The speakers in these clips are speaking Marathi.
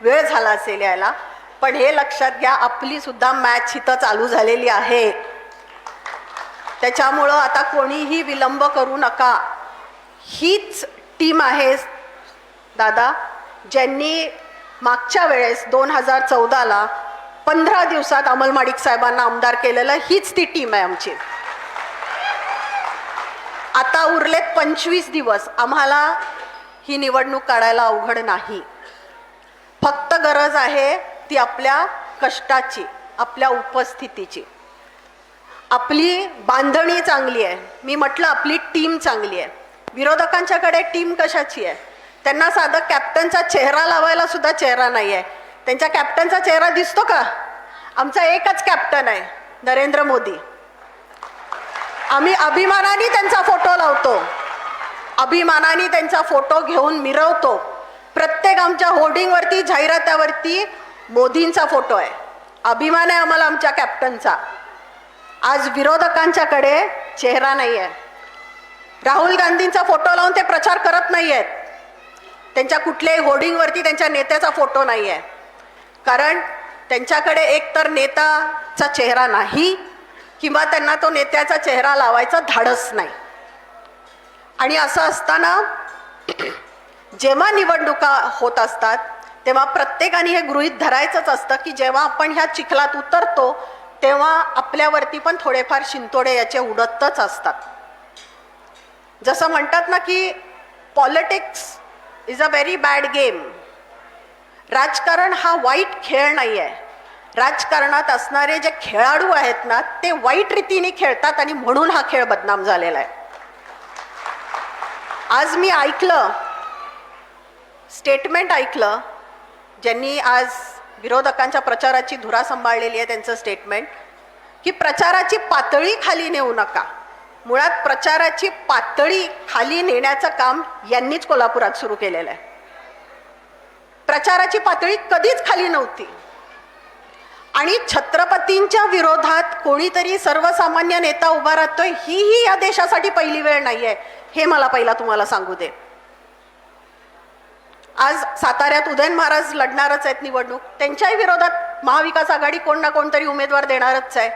वेळ झाला असेल यायला. पण हे लक्षात घ्या आपली सुद्धा मॅच इथं चालू झालेली आहे. त्याच्यामुळं आता कोणीही विलंब करू नका. हीच टीम आहे दादा ज्यांनी मागच्या वेळेस दोन हजार चौदाला पंधरा दिवसात अमल माडिक साहेबांना आमदार केलेलं हीच ती टीम आहे आमची. आता उरलेत पंचवीस दिवस. आम्हाला ही निवडणूक काढायला अवघड नाही. फक्त गरज आहे ती आपल्या कष्टाची आपल्या उपस्थितीची. आपली बांधणी चांगली आहे. मी म्हटलं आपली टीम चांगली आहे. विरोधकांच्याकडे टीम कशाची आहे? त्यांना साधं कॅप्टनचा चेहरा लावायला सुद्धा चेहरा नाही आहे. त्यांच्या कॅप्टनचा चेहरा दिसतो का? आमचा एकच कॅप्टन आहे नरेंद्र मोदी. आम्ही अभिमानाने त्यांचा फोटो लावतो. अभिमानाने त्यांचा फोटो घेऊन मिरवतो. प्रत्येक आमच्या होर्डिंगवरती जाहिरातावरती मोदींचा फोटो आहे. अभिमान आहे आम्हाला आमच्या कॅप्टनचा आज विरोधकांच्याकडे चेहरा नाही आहे राहुल गांधींचा फोटो लावून ते प्रचार करत नाही आहेत त्यांच्या कुठल्याही होर्डिंगवरती त्यांच्या नेत्याचा फोटो नाही आहे कारण त्यांच्याकडे एकतर नेताचा चेहरा नाही किंवा त्यांना तो नेत्याचा चेहरा लावायचा धाडस नाही. आणि असं असताना जेव्हा निवडणुका होत असतात तेव्हा प्रत्येकाने हे गृहित धरायचंच असतं की जेव्हा आपण ह्या चिखलात उतरतो तेव्हा आपल्यावरती पण थोडेफार शिंतोडे याचे उडतच असतात. जसं म्हणतात ना की politics is a very bad game. राजकारण हा वाईट खेळ नाही आहे राजकारणात असणारे जे खेळाडू आहेत ना ते वाईट रीतीने खेळतात आणि म्हणून हा खेळ बदनाम झालेला आहे. आज मी ऐकलं स्टेटमेंट ऐकलं ज्यांनी आज विरोधकांच्या प्रचाराची धुरा सांभाळलेली आहे त्यांचं स्टेटमेंट की प्रचाराची पातळी खाली नेऊ नका. मुळात प्रचाराची पातळी खाली नेण्याचं काम यांनीच कोल्हापुरात सुरू केलेलं आहे. प्रचाराची पातळी कधीच खाली नव्हती. आणि छत्रपतींच्या विरोधात कोणीतरी सर्वसामान्य नेता उभा राहतोय ही ही या देशासाठी पहिली वेळ नाही आहे हे मला पहिला तुम्हाला सांगू दे. आज साताऱ्यात उदयन महाराज लढणारच आहेत निवडणूक. त्यांच्याही विरोधात महाविकास आघाडी कोण ना कोणतरी उमेदवार देणारच आहे.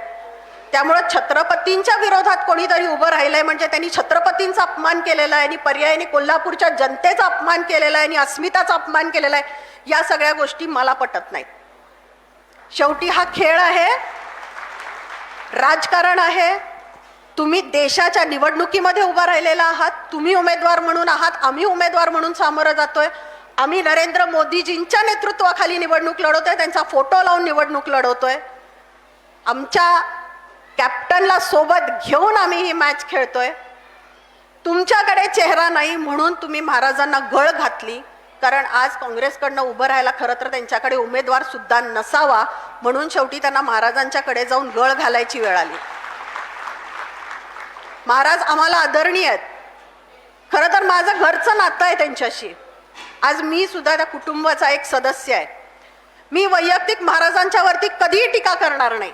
त्यामुळं छत्रपतींच्या विरोधात कोणीतरी उभं राहिलंय म्हणजे त्यांनी छत्रपतींचा अपमान केलेला आहे आणि पर्यायाने कोल्हापूरच्या जनतेचा अपमान केलेला आहे आणि अस्मिताचा अपमान केलेला आहे या सगळ्या गोष्टी मला पटत नाहीत. शेवटी हा खेळ आहे राजकारण आहे. तुम्ही देशाच्या निवडणुकीमध्ये उभा राहिलेला आहात तुम्ही उमेदवार म्हणून आहात आम्ही उमेदवार म्हणून सामोरं जातोय. आम्ही नरेंद्र मोदीजींच्या नेतृत्वाखाली निवडणूक लढवतोय त्यांचा फोटो लावून निवडणूक लढवतोय. आमच्या कॅप्टनला सोबत घेऊन आम्ही ही मॅच खेळतोय. तुमच्याकडे चेहरा नाही म्हणून तुम्ही महाराजांना गळ घातली कारण आज काँग्रेसकडनं उभं राहायला खरं तर त्यांच्याकडे उमेदवार सुद्धा नसावा म्हणून शेवटी त्यांना महाराजांच्याकडे जाऊन गळ घालायची वेळ आली. महाराज आम्हाला आदरणीय आहेत. खरं तर माझं घरचं नातं आहे त्यांच्याशी. आज मी सुद्धा त्या कुटुंबाचा एक सदस्य आहे. मी वैयक्तिक महाराजांच्या वरती कधीही टीका करणार नाही.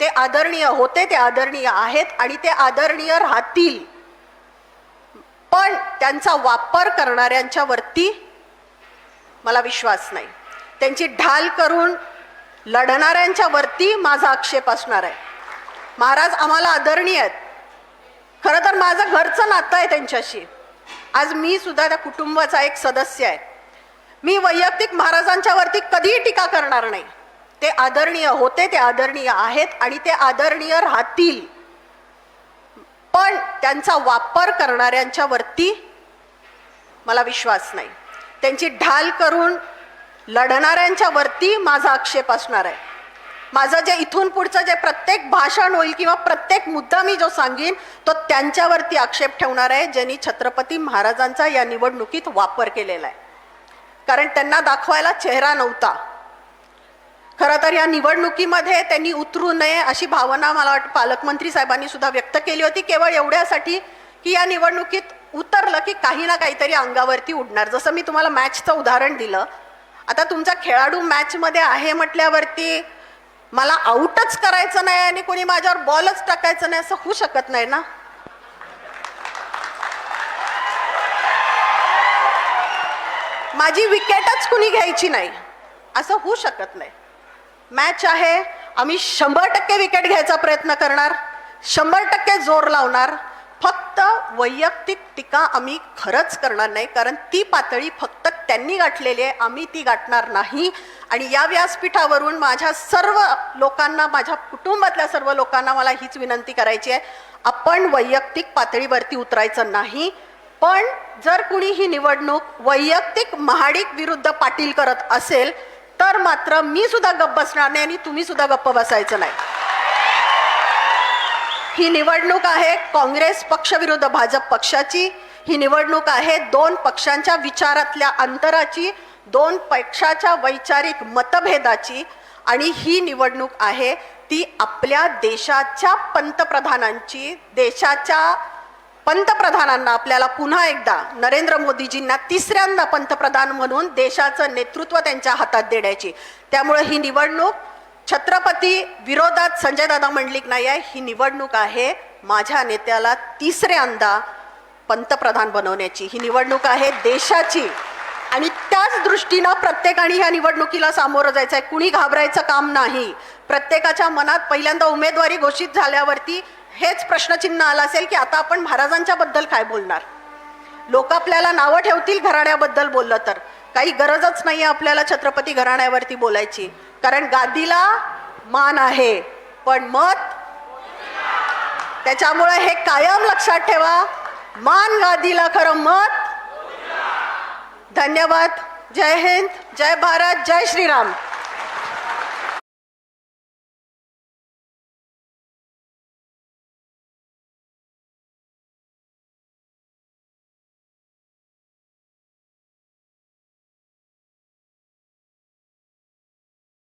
ते आदरणीय होते ते आदरणीय आहेत आणि ते आदरणीय राहतील. पण त्यांचा वापर करणाऱ्यांच्या वरती मला विश्वास नाही. त्यांची ढाल करून लढणाऱ्यांच्या वरती माझा आक्षेप असणार आहे. महाराज आम्हाला आदरणीय आहेत. खरं तर माझं घरचं नातं आहे त्यांच्याशी. आज मी सुद्धा त्या कुटुंबाचा एक सदस्य आहे. मी वैयक्तिक महाराजांच्या वरती कधीही टीका करणार नाही. ते आदरणीय होते ते आदरणीय आहेत आणि ते आदरणीय राहतील. पण त्यांचा वापर करणाऱ्यांच्या वरती मला विश्वास नाही. त्यांची ढाल करून लढणाऱ्यांच्या वरती माझा आक्षेप असणार आहे. माझं जे इथून पुढचं जे प्रत्येक भाषण होईल किंवा प्रत्येक मुद्दा मी जो सांगेन तो त्यांच्यावरती आक्षेप ठेवणार आहे ज्यांनी छत्रपती महाराजांचा या निवडणुकीत वापर केलेला आहे. कारण त्यांना दाखवायला चेहरा नव्हता. खरं तर या निवडणुकीमध्ये त्यांनी उतरू नये अशी भावना मला वाटतं पालकमंत्री साहेबांनी सुद्धा व्यक्त केली होती. केवळ एवढ्यासाठी की या निवडणुकीत उतरलं की काही ना काहीतरी अंगावरती उडणार. जसं मी तुम्हाला मॅचचं उदाहरण दिलं. आता तुमचा खेळाडू मॅचमध्ये आहे म्हटल्यावरती मला आऊटच करायचं नाही आणि कोणी माझ्यावर बॉलच टाकायचं नाही असं होऊ शकत नाही ना? माझी विकेटच कुणी घ्यायची नाही. असं होऊ शकत नाही. मॅच आहे आम्ही शंभर टक्के विकेट घ्यायचा प्रयत्न करणार शंभर टक्के जोर लावणार फक्त वैयक्तिक टीका आम्ही खरंच करणार नाही कारण ती पातळी फक्त त्यांनी गाठलेली आहे आम्ही ती गाठणार नाही. आणि या व्यासपीठावरून माझ्या सर्व लोकांना माझ्या कुटुंबातल्या सर्व लोकांना मला हीच विनंती करायची आहे आपण वैयक्तिक पातळीवरती उतरायचं नाही. पण जर कुणी ही निवडणूक वैयक्तिक महाडिक विरुद्ध पाटील करत असेल तर मात्र मी सुद्धा गप्प बसणार नाही आणि तुम्ही सुद्धा गप्प बसायचं नाही. ही निवडणूक आहे काँग्रेस पक्षविरुद्ध भाजप पक्षाची. ही निवडणूक आहे दोन पक्षांच्या विचारातल्या अंतराची दोन पक्षाच्या वैचारिक मतभेदाची. आणि ही निवडणूक आहे ती आपल्या देशाच्या पंतप्रधानांची देशाच्या पंतप्रधानांना आपल्याला पुन्हा एकदा नरेंद्र मोदीजींना तिसऱ्यांदा पंतप्रधान म्हणून देशाचं नेतृत्व त्यांच्या हातात देण्याची. त्यामुळे ही निवडणूक छत्रपती विरोधात संजय दादा मंडलिक नाही आहे. ही निवडणूक आहे. माझ्या नेत्याला तिसऱ्यांदा पंतप्रधान बनवण्याची ही निवडणूक आहे देशाची. आणि त्याच दृष्टीनं प्रत्येकाने ह्या निवडणुकीला सामोरं जायचं आहे कुणी घाबरायचं काम नाही. प्रत्येकाच्या मनात पहिल्यांदा उमेदवारी घोषित झाल्यावरती हेच प्रश्नचिन्ह आलं असेल की आता आपण महाराजांच्या बद्दल काय बोलणार? लोक आपल्याला नावं ठेवतील घराण्याबद्दल बोललं तर. काही गरजच नाही आपल्याला छत्रपती घराण्यावरती बोलायची. कारण गादीला मान आहे. पण मत? त्याच्यामुळे हे कायम लक्षात ठेवा. मान गादीला खरं मत? धन्यवाद. जय हिंद. जय भारत. जय श्रीराम.